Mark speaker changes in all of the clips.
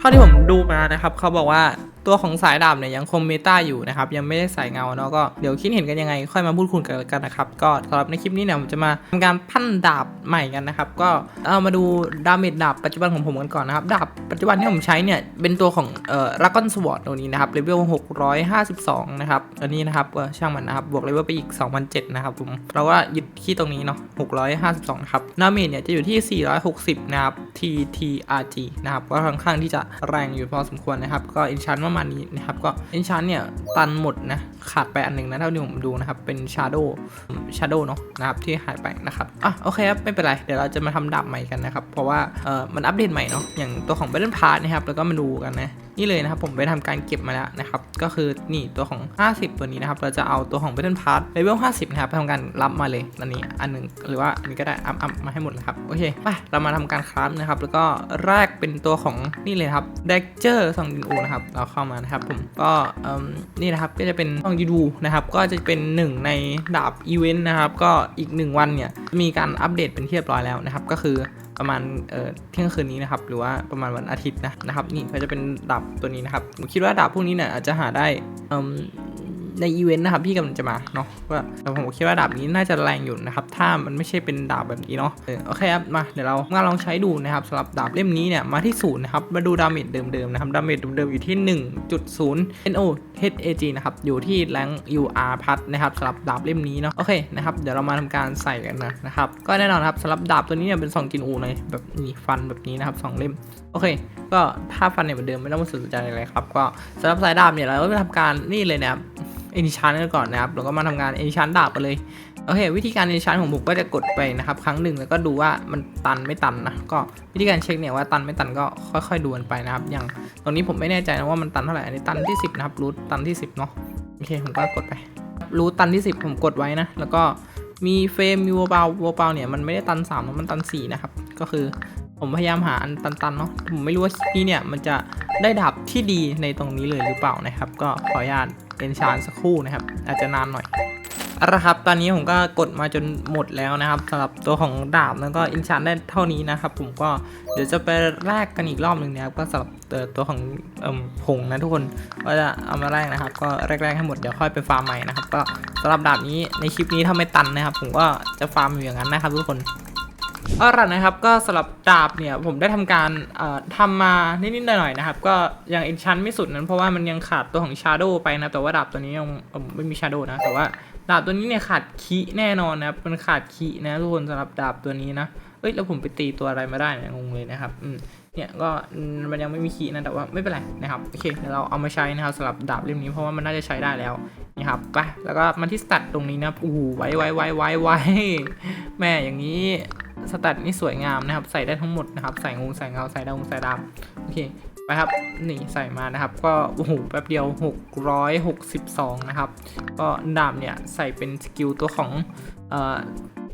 Speaker 1: เท่าที่ผมดูมานะครับเขาบอกว่าตัวของสายดาบเนี่ยยังคงเมตาอยู่นะครับ ยังไม่ได้ใส่เงาเนาะก็เดี๋ยวคิดเห็นกันยังไง ค่อยมาพูดคุยกันกันนะครับ ก็สำหรับในคลิปนี้เนี่ยผมจะมาทำการพันดาบใหม่กันนะครับ ก็เอามาดูดาเมจดาบปัจจุบันของผมกันก่อนนะครับ ดาบปัจจุบันที่ผมใช้เนี่ยเป็นตัวของเอ่อรักกอนสวอตตัวนี้นะครับเลเวล652 นะครับอันนี้นะครับช่างมันนะครับบวกเลเวลไปอีก2007นะครับผมเราก็ยึดที่ตรงนี้เนาะ652 นะครับดาเมจเนี่ยจะอยู่ที่ 460 นะครับ TTRG นะครับก็ค่อนข้างที่จะแรงอยู่พอสมควรนะครับ ก็อินชันประมาณนี้นะครับ ก็อินชันเนี่ยตันหมดนะ ขาดไปอันหนึ่งนะเท่าที่ผมดูนะครับ เป็น Shadow Shadow เนาะนะครับที่หายไปนะครับ อะโอเคครับ ไม่เป็นไร เดี๋ยวเราจะมาทำดาบใหม่กันนะครับ เพราะว่าเออมันอัปเดตใหม่เนาะอย่างตัวของ Battle Pass นะครับแล้วก็มาดูกันนะนี่เลยนะครับผมไปทำการเก็บมาแล้วนะครับก็คือนี่ตัวของ 50 ตัวนี้นะครับเราจะเอาตัวของ Battle Pass Level 50 นะครับไปทำการรับมาเลยอันนี้อันหนึ่งหรือว่าอันนี้ก็ได้อัพอัพมาให้หมดเลยครับโอเคไปเรามาทำการคราฟนะครับแล้วก็แรกเป็นตัวของนี่เลยครับ d e x t u r e สองดินอูนะครับเราเข้ามานะครับผมก็นี่นะครับก็จะเป็นสองยูดูนะครับก็จะเป็นหนึ่งในดาบอีเวนต์นะครับก็อีกหนึ่งวันเนี่ยมีการอัปเดตเป็นที่เรียบร้อยแล้วนะครับก็คือ ประมาณเที่ยงคืนนี้นะครับหรือว่าประมาณวันอาทิตย์นะนะครับนี่ก็จะเป็นดาบตัวนี้นะครับผมคิดว่าดาบพวกนี้เนี่ยอาจจะหาได้ ในอีเวนต์นะครับที่กำลังจะมาเนาะว่าแต่ผมคิดว่าดาบนี้น่าจะแรงอยู่นะครับ ถ้ามันไม่ใช่เป็นดาบแบบนี้เนาะโอเคครับมาเดี๋ยวเรามาลองใช้ดูนะครับสำหรับดาบเล่มนี้เนี่ยมาที่ศูนย์นะครับมาดูดาเมจเดิมๆนะครับดาเมจเดิมๆอยู่ที่ 1.0 NO HAG นะครับอยู่ที่แรง UR พัดนะครับสำหรับดาบเล่มนี้เนาะโอเคนะครับเดี๋ยวเรามาทำการใส่กันนะนะครับก็แน่นอนครับสำหรับดาบตัวนี้เนี่ยเป็น2กินอูเลยแบบนี่ฟันแบบนี้นะครับสองเล่มโอเค ก็ถ้าฟันเนี่ยเหมือนเดิมไม่ต้องมาสนใจอะไรครับก็สำหรับสายดาบเนี่ยเราก็ไปทำการนี่เลยนะครับ เอนิชันกันก่อนนะครับแล้วก็มาทำงานเอนิชันดาบกันเลยโอเค วิธีการเอนิชันของผมก็จะกดไปนะครับ ครั้งหนึ่งแล้วก็ดูว่ามันตันไม่ตันนะก็วิธีการเช็คเนี่ยว่าตันไม่ตันก็ค่อยๆดูกันไปนะครับ อย่างตรงนี้ผมไม่แน่ใจนะว่ามันตันเท่าไหร่อันนี้ตันที่ 10 นะครับรูทตันที่ 10เนาะโอเคผมก็กดไปรูทตันที่ 10 ผมกดไว้นะ แล้วก็มีเฟรมมีวอลเบาวัลเบาเนี่ยมันไม่ได้ตัน3นะมันตัน4นะครับก็คือผมพยายามหาอันตันๆเนาะผมไม่รู้ว่านี่เนี่ยมันจะได้ดาบที่ดีในตรงนี้เลยหรือเปล่านะครับ ก็ขออนุญาต เอนชานสักครู่นะครับ อาจจะนานหน่อยเอาละครับ ตอนนี้ผมก็กดมาจนหมดแล้วนะครับสำหรับตัวของดาบแล้วก็อินชานได้เท่านี้นะครับ ผมก็เดี๋ยวจะไปแลกกันอีกรอบหนึ่งนะครับ ก็สำหรับตัวของผงนะทุกคนก็จะเอามาแลกนะครับ ก็แรกๆให้หมดเดี๋ยวค่อยไปฟาร์มใหม่นะครับ ก็สำหรับดาบนี้ในคลิปนี้ถ้าไม่ตันนะครับ ผมก็จะฟาร์มอยู่อย่างนั้นนะครับ ทุกคน เอาล่ะนะครับก็สำหรับดาบเนี่ยผมได้ทำการทำมานิดๆหน่อยๆนะครับ ก็ยังอินชันไม่สุดนั้นเพราะว่ามันยังขาดตัวของชาโดไปนะแต่ว่าดาบตัวนี้ยังไม่มีชาโดนะแต่ว่าดาบตัวนี้เนี่ยขาดคีแน่นอนนะครับมันขาดคีนะทุกคนสำหรับดาบตัวนี้นะเอ้ยแล้วผมไปตีตัวอะไรมาได้เนี่ยงงเลยนะครับอืมเนี่ยก็มันยังไม่มีคีนะแต่ว่าไม่เป็นไรนะครับโอเคเดี๋ยวเราเอามาใช้นะครับสำหรับดาบเล่มนี้เพราะว่ามันน่าจะใช้ได้แล้วนี่ครับไปแล้วก็มาที่สตัดตรงนี้นะครับอู้หูไว้ไว้ไว้ไว้ไว้แม่อย่างนี้ สแตทนี่สวยงามนะครับ ใส่ได้ทั้งหมดนะครับ ใส่งูใส่เงาใส่ดาวใส่ดาวโอเคไปครับนี่ใส่มานะครับ ก็โอ้โหแป๊บเดียว 662 นะครับ ก็ดาบเนี่ยใส่เป็นสกิลตัวของเอ่อ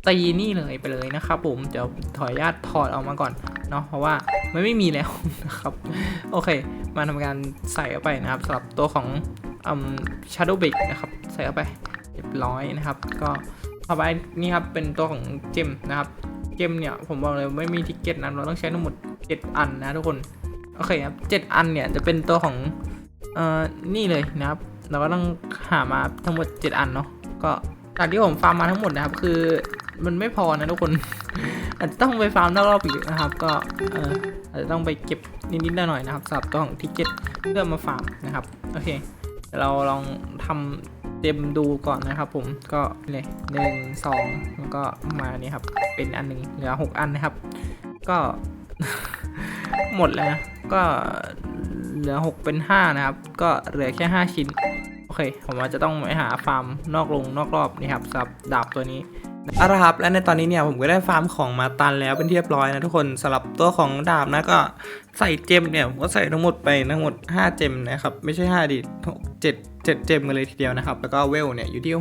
Speaker 1: ตีนี่เลยไปเลยนะครับผมเดี๋ยวถอยญาตถอดออกมาก่อนเนาะเพราะว่ามันไม่มีแล้วนะครับ โอเค มาทำการใส่เข้าไปนะครับสำหรับตัวของอืม Shadow b r e a k นะครับ ใส่เข้าไปเรียบร้อยนะครับ ก็ต่อไปนี่ครับเป็นตัวของเจมนะครับ เกมเนี่ยผมบอกเลยไม่มีทิกเก็ตนะเราต้องใช้ทั้งหมด 7 อันนะทุกคน โอเคครับ7อันเนี่ยจะเป็นตัวของเอ่อนี่เลยนะครับ เราก็ต้องหามาทั้งหมด 7 อันเนาะก็จากที่ผมฟาร์มมาทั้งหมดนะครับ คือมันไม่พอนะทุกคน อาจจะต้องไปฟาร์มรอบอีกนะครับ ก็เอออาจจะต้องไปเก็บนิดๆหน่อยๆนะครับสำหรับตัวของทิกเก็ตเพื่อมาฟาร์มนะครับโอเค เราลองทำเต็มดูก่อนนะครับ ผมก็เลยหนึ่งสองแล้วก็มานี่ครับ เป็นอันหนึ่งเหลือหกอันนะครับ ก็หมดแล้วนะก็เหลือหกเป็นห้านะครับ ก็เหลือแค่ห้าชิ้นโอเค ผมว่าจะต้องไปหาฟาร์มนอกลงนอกรอบนี่ครับสำหรับดาบตัวนี้ เอาละครับและในตอนนี้เนี่ยผมก็ได้ฟาร์มของมาตันแล้วเป็นที่เรียบร้อยนะทุกคนสำหรับตัวของดาบนะก็ใส่เจมเนี่ยผมก็ใส่ทั้งหมดไปทั้งหมด 5 เจมนะครับไม่ใช่5ดิเจ็ดเจ็ดเจมกันเลยทีเดียวนะครับ แล้วก็เวลเนี่ยอยู่ที่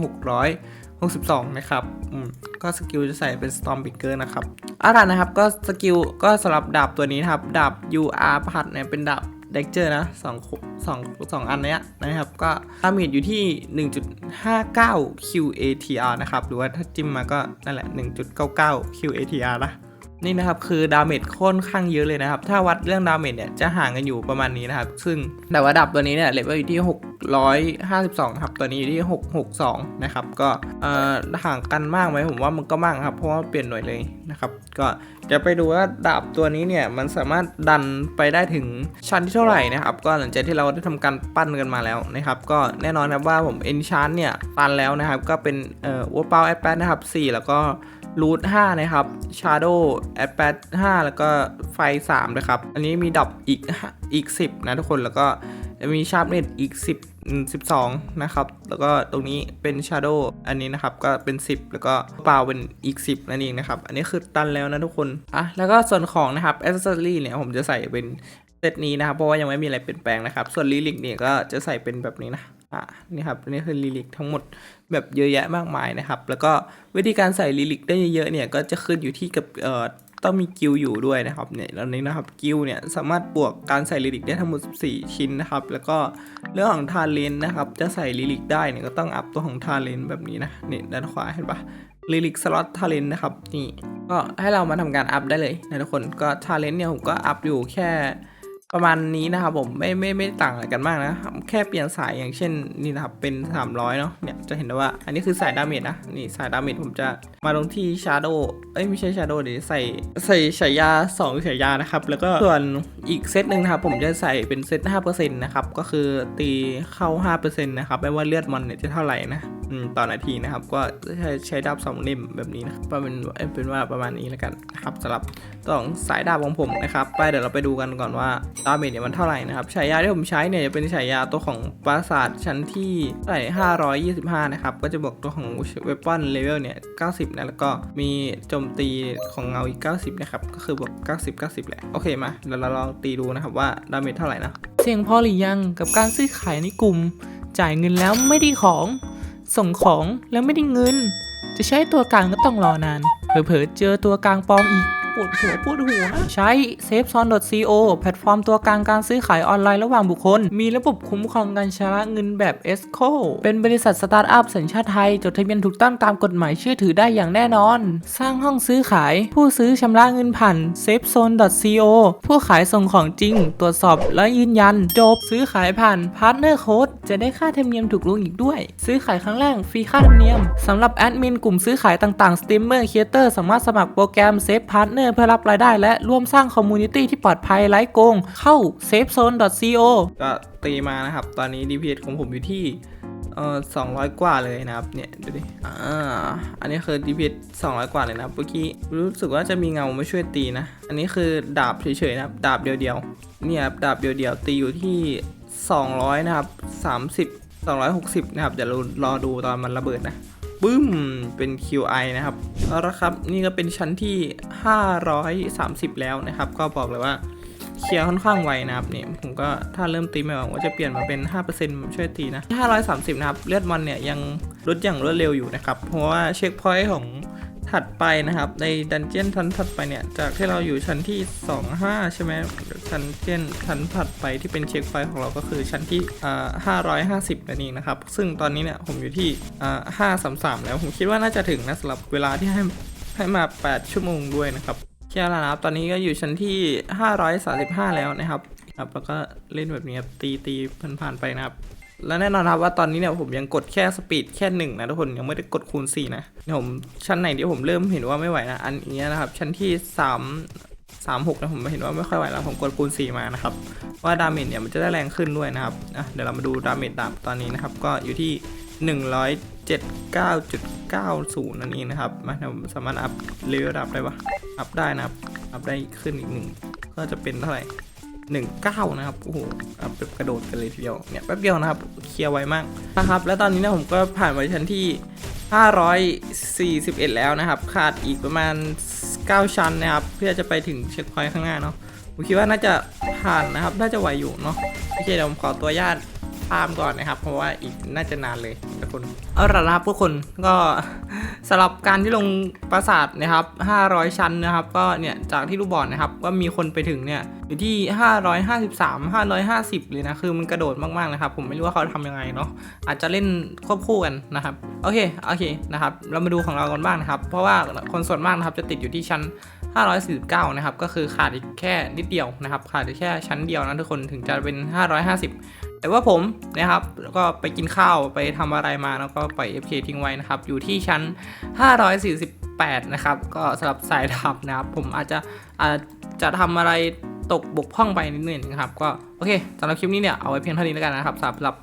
Speaker 1: 662 นะครับ อืม ก็สกิลจะใส่เป็น Storm b r e a k e r นะครับอาล่ะนะครับ ก็สกิล ก็สำหรับดาบตัวนี้นะครับ ดาบ UR พัดเนี่ย เป็นดาบ เด็กเจอร์นะสองสองสองอันเนี้ยนะครับ ก็ดาเมจอยู่ที่ 1.59 QATR นะครับ หรือว่าถ้าจิ้มมาก็นั่นแหละ 1.99 QATR นะ นี่นะครับคือดาเมจค่อนข้างเยอะเลยนะครับ ถ้าวัดเรื่องดาเมจเนี่ยจะห่างกันอยู่ประมาณนี้นะครับ ซึ่งแต่ว่าดับตัวนี้เนี่ยเลเวลอยู่ที่ 652ครับตัวนี้อยู่ที่ 662 นะครับ ก็เอ่อห่างกันมากไหมผมว่ามันก็มากครับ เพราะว่าเปลี่ยนหน่วยเลยนะครับ ก็จะไปดูว่าดาบตัวนี้เนี่ยมันสามารถดันไปได้ถึงชั้นที่เท่าไหร่นะครับ ก็หลังจากที่เราได้ทำการปั้นกันมาแล้วนะครับ ก็แน่นอนครับว่าผมเอนชานเนี่ยตันแล้วนะครับ ก็เป็นเอ่อวัวเปาแอปแปนะครับ4แล้วก็ รูท5นะครับ Shadow แอปแปด5แล้วก็ไฟ3นะครับ อันนี้มีดับอีกอีก 10 นะทุกคนแล้วก็มีชาร์ปเน็ตอีก 10อืม12 นะครับ แล้วก็ตรงนี้เป็น Shadow อันนี้นะครับ ก็เป็น 10 แล้วก็เปล่าเป็นอีก 10 นั่นเองนะครับ อันนี้คือตันแล้วนะทุกคนอะแล้วก็ส่วนของนะครับ Accessory เนี่ยผมจะใส่เป็นเซตนี้นะครับ เพราะว่ายังไม่มีอะไรเปลี่ยนแปลงนะครับ ส่วนลิลิกเนี่ยก็จะใส่เป็นแบบนี้นะอะนี่ครับนนี้คือลิลิกทั้งหมด แบบเยอะแยะมากมายนะครับ แล้วก็วิธีการใส่ลิลิกได้เยอะๆเนี่ยก็จะขึ้นอยู่ที่กับเอ่อต้องมีกิลอยู่ด้วยนะครับเนี่ยแล้วนี้นะครับกิลเนี่ยสามารถบวกการใส่ลิลิกได้ทั้งหมด 14 ชิ้นนะครับ แล้วก็เรื่องของทาเลนนะครับจะใส่ลิลิกได้เนี่ยก็ต้องอัพตัวของทาเลนแบบนี้นะเนี่ยด้านขวาเห็นปะลิลิกสล็อตทาเลนนะครับนี่ก็ให้เรามาทำการอัพได้เลยนะทุกคนก็ทาเลนเนี่ยผมก็อัพอยู่แค่ ประมาณนี้นะครับผมไม่ไม่ไม่ต่างอะไรกันมากนะ แค่เปลี่ยนสายอย่างเช่นนี่นะครับเป็น 300 เนาะเนี่ยจะเห็นได้ว่าอันนี้คือสายดาเมจนะนี่สายดาเมจผมจะมาลงที่ชาร์โดเอ้ยไม่ใช่ชาร์โดเดี๋ยวใส่ใส่ฉายา2ฉายานะครับ แล้วก็ส่วนอีกเซตหนึ่งนะครับผมจะใส่เป็นเซต5%นะครับก็คือตีเข้า 5%นะครับไม่ว่าเลือดมันเนี่ยจะเท่าไหร่นะต่อนาทีนะครับ ก็ใช้ใช้ดาบสองเล่มแบบนี้นะประมาณเอ้ยเป็นว่าประมาณนี้แล้วกันนะครับสำหรับตัวของสายดาบของผมนะครับไปเดี๋ยวเราไปดูกันก่อนว่าดาเมจเนี่ยมันเท่าไหร่นะครับฉายาที่ผมใช้เนี่ยจะเป็นฉายาตัวของปราสาทชั้นที่เท่าไหร่525 นะครับ ก็จะบวกตัวของเวปอนเลเวลเนี่ย90 นะ แล้วก็มีโจมตีของเงาอีก 90 นะครับ ก็คือบวก 90 90 แหละ โอเคมาเดี๋ยวเราลองตีดูนะครับว่าดาเมจเท่าไหร่นะเสียงพอหรือยังกับการซื้อขายในกลุ่ม จ่ายเงินแล้วไม่ได้ของ ส่งของแล้วไม่ได้เงิน จะใช้ตัวกลางก็ต้องรอนาน เผลอๆเจอตัวกลางปลอมอีก ปวดหัวปวดหัว ใช้ safezone.co แพลตฟอร์มตัวกลางการซื้อขายออนไลน์ระหว่างบุคคล มีระบบคุ้มครองการชำระเงินแบบ ESCO เป็นบริษัทสตาร์ทอัพสัญชาติไทย จดทะเบียนถูกต้องตามกฎหมายเชื่อถือได้อย่างแน่นอน สร้างห้องซื้อขาย ผู้ซื้อชำระเงินผ่าน safezone.co ผู้ขายส่งของจริง ตรวจสอบและยืนยัน จบซื้อขายผ่าน Partner Code จะได้ค่าธรรมเนียมถูกลงอีกด้วย ซื้อขายครั้งแรกฟรีค่าธรรมเนียมสำหรับแอดมินกลุ่มซื้อขายต่างๆสตรีมเมอร์ครีเอเตอร์สามารถสมัครโปรแกรม Safe Partner เพื่อรับรายได้และร่วมสร้างคอมมูนิตี้ที่ปลอดภัยไร้โกง เข้า safezone.co ก็ตีมานะครับ ตอนนี้ DPS ของผมอยู่ที่เอ่อ200 กว่าเลยนะครับเนี่ยดูดิอ่าอันนี้คือ DPS 200 กว่าเลยนะเมื่อกี้รู้สึกว่าจะมีเงามาช่วยตีนะ อันนี้คือดาบเฉยๆนะครับดาบเดียวๆเนี่ยดาบเดียวๆตีอยู่ที่ 200 นะครับ 30 260 นะครับเดี๋ยวเรารอดูตอนมันระเบิดนะ บึ้ม เป็น QI นะครับเอาละครับ นี่ก็เป็นชั้นที่ 530 แล้วนะครับ ก็บอกเลยว่าเคลียร์ค่อนข้างไวนะครับเนี่ยผมก็ถ้าเริ่มตีไม่หวังว่าจะเปลี่ยนมาเป็น 5%ช่วยตีนะ 530 นะครับ เลือดมันเนี่ยยังลดอย่างรวดเร็วอยู่นะครับ เพราะว่าเช็คพอยต์ของ ถัดไปนะครับ ในดันเจียนชั้นถัดไปเนี่ย จากที่เราอยู่ชั้นที่ 25 ใช่ไหมชั้นเจียนชั้นถัดไปที่เป็นเช็คพอยต์ของเราก็คือชั้นที่อ่า550นั่นเองนะครับ ซึ่งตอนนี้เนี่ยผมอยู่ที่อ่า533แล้ว ผมคิดว่าน่าจะถึงนะสำหรับเวลาที่ให้ให้มา 8 ชั่วโมงด้วยนะครับแค่แล้วนะครับ ตอนนี้ก็อยู่ชั้นที่535แล้วนะครับครับแล้วก็เล่นแบบนี้ครับตีตีผ่านๆไปนะครับ และแน่นอนครับว่าตอนนี้เนี่ยผมยังกดแค่สปีดแค่หนึ่งนะทุกคนยังไม่ได้กดคูณ4นะเดี๋ยผมชั้นไหนที่ผมเริ่มเห็นว่าไม่ไหวนะอันนี้นะครับ ชั้นที่ 3 36นะผมเห็นว่าไม่ค่อยไหวแล้วผมกดคูณ 4 มานะครับ ว่าดาเมจเนี่ยมันจะได้แรงขึ้นด้วยนะครับเดี๋ยวเรามาดูดาเมจดาบตอนนี้นะครับ ก็อยู่ที่ 179.90 นั่นเองนะครับมาเราสามารถอัพเลเวลดาบได้ปะอัพได้นะครับ อัพได้ขึ้นอีกหนึ่งก็จะเป็นเท่าไหร่ หนึ่งเก้านะครับ โอ้โหแบบกระโดดกันเลยทีเดียว เนี่ยแป๊บเดียวนะครับ เคลียร์ไวมากนะครับ แล้วตอนนี้นะผมก็ผ่านไปชั้นที่ 541 แล้วนะครับ ขาดอีกประมาณ 9 ชั้นนะครับ เพื่อจะไปถึงเช็คพอยต์ข้างหน้าเนาะ ผมคิดว่าน่าจะผ่านนะครับ น่าจะไหวอยู่เนาะ โอเคเดี๋ยวผมขอตัวญาติ ตามก่อนนะครับ เพราะว่าอีกน่าจะนานเลยทุกคนเอาละนะครับทุกคนก็สำหรับการที่ลงปราสาทนะครับ 500 ชั้นนะครับ ก็เนี่ยจากที่รูบอร์ดนะครับก็มีคนไปถึงเนี่ยอยู่ที่ 553 550 เลยนะ คือมันกระโดดมากๆนะครับ ผมไม่รู้ว่าเขาทำยังไงเนาะอาจจะเล่นควบคู่กันนะครับ โอเคโอเคนะครับ เรามาดูของเรากันบ้างนะครับ เพราะว่าคนส่วนมากนะครับจะติดอยู่ที่ชั้น 549 นะครับ ก็คือขาดอีกแค่นิดเดียวนะครับ ขาดอีกแค่ชั้นเดียวนะทุกคนถึงจะเป็น 550 แต่ว่าผมนะครับก็ไปกินข้าวไปทำอะไรมาแล้วก็ปล่อย FK ทิ้งไว้นะครับ อยู่ที่ชั้น 548 นะครับ ก็สำหรับสายดับนะครับ ผมอาจจะอาจจะทำอะไรตกบกพร่องไปนิดหนึ่งนะครับ ก็โอเคสำหรับคลิปนี้เนี่ยเอาไว้เพียงเท่านี้แล้วกันนะครับสำหรับ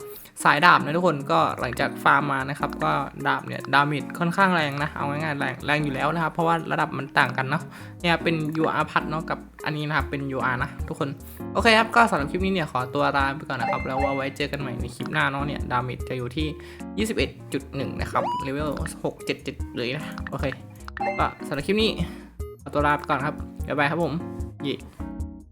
Speaker 1: สายดาบนะทุกคนก็หลังจากฟาร์มมานะครับ ก็ดาบเนี่ยดาเมจค่อนข้างแรงนะ เอาง่ายๆแรงแรงอยู่แล้วนะครับ เพราะว่าระดับมันต่างกันเนาะเนี่ยเป็น UR พัดเนาะกับอันนี้นะครับเป็น UR นะทุกคนโอเคครับก็สำหรับคลิปนี้เนี่ยขอตัวลาไปก่อนนะครับ แล้วว่าไว้เจอกันใหม่ในคลิปหน้าเนาะเนี่ยดาเมจจะอยู่ที่ 21.1 นะครับเลเวล677 เลยนะโอเคก็สำหรับคลิปนี้ขอตัวลาไปก่อนครับบ๊ายบายครับผมเย่